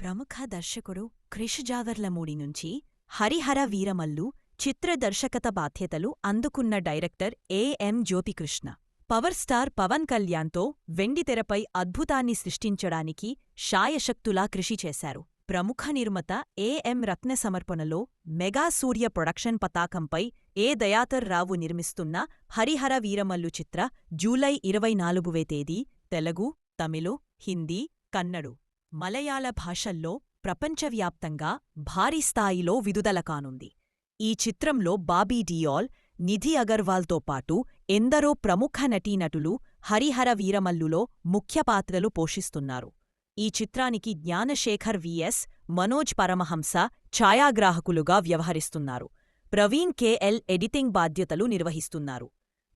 ప్రముఖ దర్శకుడు క్రిష్ జావర్లమూడి నుంచి హరిహర వీరమల్లు చిత్ర దర్శకత బాధ్యతలు అందుకున్న director AM Jyothikrishna. Power star Pawan కళ్యాణ్తో వెండితెరపై అద్భుతాన్ని సృష్టించడానికి శాయశక్తులా కృషి చేశారు. ప్రముఖ నిర్మత ఏఎం రత్న సమర్పణలో మెగా సూర్య ప్రొడక్షన్ పతాకంపై ఏ. దయాతర్ రావు నిర్మిస్తున్న హరిహర వీరమల్లు చిత్ర జూలై ఇరవై నాలుగువే తేదీ తెలుగు తమిళు హిందీ కన్నడు. మలయాళ భాషల్లో ప్రపంచవ్యాప్తంగా భారీ స్థాయిలో విడుదల కానుంది. ఈ చిత్రంలో బాబీ డియాల్ నిధి అగర్వాల్తో పాటు ఎందరో ప్రముఖ నటీనటులు హరిహర వీరమల్లులో ముఖ్య పాత్రలు పోషిస్తున్నారు. ఈ చిత్రానికి జ్ఞానశేఖర్ విఎస్ మనోజ్ పరమహంస ఛాయాగ్రాహకులుగా వ్యవహరిస్తున్నారు. ప్రవీణ్ కేఎల్ ఎడిటింగ్ బాధ్యతలు నిర్వహిస్తున్నారు.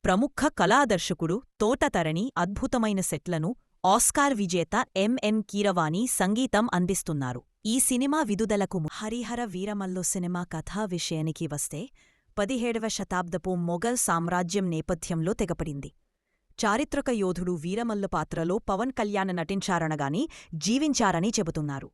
ప్రముఖ కళాదర్శకుడు తోటతరణి అద్భుతమైన సెట్లను ఆస్కార్ విజేత ఎంఎం కీరవాణి సంగీతం అందిస్తున్నారు. ఈ సినిమా విదుదలకు హరిహర వీరమల్లు సినిమా కథా విషయానికి వస్తే పదిహేడవ శతాబ్దపు మొఘల్ సామ్రాజ్యం నేపథ్యంలో తెగపడింది. చారిత్రక యోధుడు వీరమల్లు పాత్రలో పవన్ కళ్యాణ్ నటించారనగాని జీవించారని చెబుతున్నారు.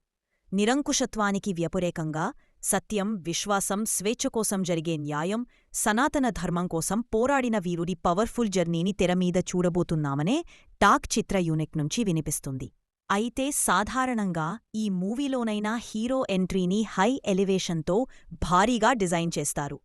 నిరంకుశత్వానికి వ్యతిరేకంగా సత్యం విశ్వాసం స్వేచ్ఛ కోసం జరిగే న్యాయం సనాతన ధర్మం కోసం పోరాడిన వీరుడి పవర్ఫుల్ జర్నీని తెరమీద చూడబోతున్నామనే టాక్ చిత్ర యూనిట్ నుంచి వినిపిస్తుంది. అయితే సాధారణంగా ఈ మూవీలోనైనా హీరో ఎంట్రీని హై ఎలివేషన్తో భారీగా డిజైన్ చేస్తారు.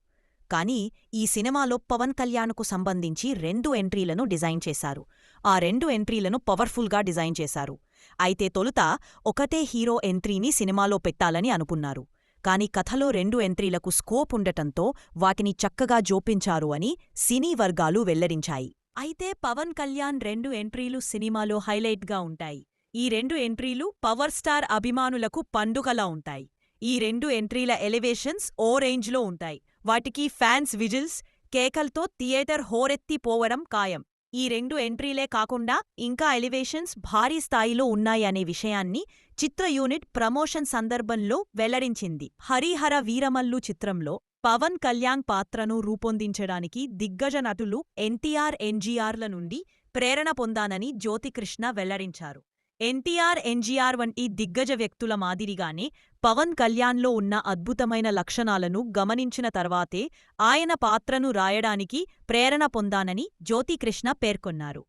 కానీ ఈ సినిమాలో పవన్ కళ్యాణ్కు సంబంధించి రెండు ఎంట్రీలను డిజైన్ చేశారు. ఆ రెండు ఎంట్రీలను పవర్ఫుల్గా డిజైన్ చేశారు. అయితే తొలుత ఒకటే హీరో ఎంట్రీని సినిమాలో పెట్టాలని అనుకున్నారు. కాని కథలో రెండు ఎంట్రీలకు స్కోప్ ఉండటంతో వాటిని చక్కగా జోపించారు అని సినీ వర్గాలు వెల్లడించాయి. అయితే పవన్ కళ్యాణ్ రెండు ఎంట్రీలు సినిమాలో హైలైట్గా ఉంటాయి. ఈ రెండు ఎంట్రీలు పవర్ స్టార్ అభిమానులకు పండుగలా ఉంటాయి. ఈ రెండు ఎంట్రీల ఎలివేషన్స్ ఓ రేంజ్లో ఉంటాయి. వాటికి ఫ్యాన్స్ విజిల్స్ కేకల్తో థియేటర్ హోరెత్తిపోవడం ఖాయం. ఈ రెండు ఎంట్రీలే కాకుండా ఇంకా ఎలివేషన్స్ భారీ స్థాయిలో ఉన్నాయనే విషయాన్ని చిత్ర యూనిట్ ప్రమోషన్ సందర్భంలో వెల్లడించింది. హరిహర వీరమల్లు చిత్రంలో పవన్ కళ్యాణ్ పాత్రను రూపొందించడానికి దిగ్గజ నటులు ఎన్టీఆర్ ఎన్జీఆర్ల నుండి ప్రేరణ పొందానని జ్యోతికృష్ణ వెల్లడించారు. ఎన్టీఆర్ ఎన్జీఆర్ వంటి దిగ్గజ వ్యక్తుల మాదిరిగానే పవన్ కళ్యాణ్లో ఉన్న అద్భుతమైన లక్షణాలను గమనించిన తర్వాతే ఆయన పాత్రను రాయడానికి ప్రేరణ పొందానని జ్యోతికృష్ణ పేర్కొన్నారు.